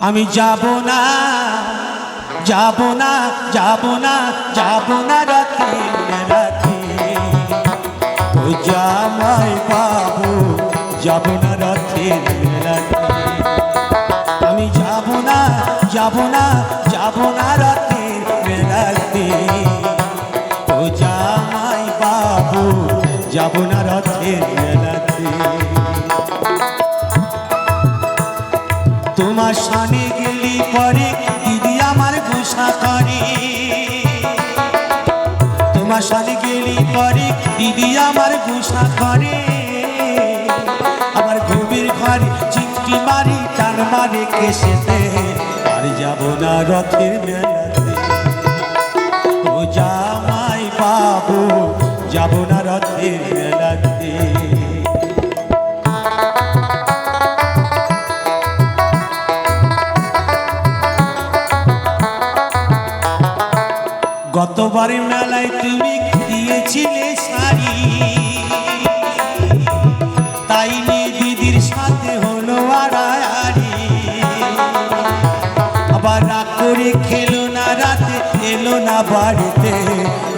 আমি যাব না যাব না যাব না যাব না রাতে রাতে। ওই জামাই বাবু যাব না রাতে রাতে। আমি যাব না যাব না যাব না রাতে রাতে। ও জামাই বাবু যাব না রাতে রাতে। সানে গেলি পরে দিদি আমার গুসা করে তোমার সানে গেলি পরে দিদি আমার গুসা করে আমার ঘুমের ঘরে চিমটি মারি টান মারে কেসেতে আর যাব না রথের মেলাতে। ও জামাই বাবু, যাব না রথের মেলাতে। গতবার মেলায় তুমি দিয়েছিলে শাড়ি। তাই নিয়ে দিদির সাথে হলো আড়াআড়ি। আবার রাগ করে খেলো না রাতে, এলো না বাড়িতে।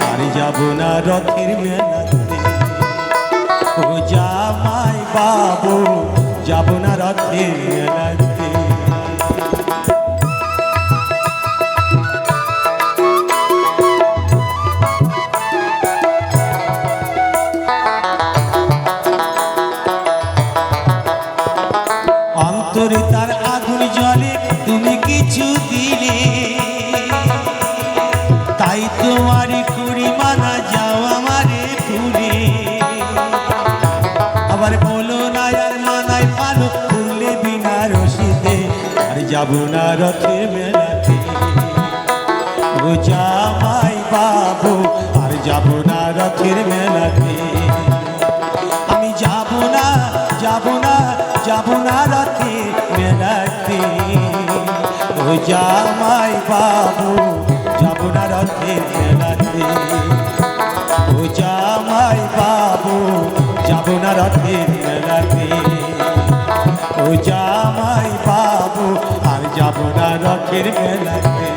আর যাব না রথের মেলাতে। ও জামাই বাবু, যাব না রথের মেলাতে। অন্তরে তার আগুন জলে তুমি কিছু দিলে। তাই তোমারই কুড়ি মানা যাও আমারে ফুলে আবার বলো না, আর মানায় ভালো ফুললে বিনা রশিদে আর যাব না রথে মেলাতে। ও জামাই বাবু, আর যাব না রথের মেলাতে। জামাই বাবু, যাব না রাতে মেলাতে। ও জামাই বাবু, যাব না রাতে মেলাতে। ও জামাই বাবু, আর যাব না রথের মেলাতে।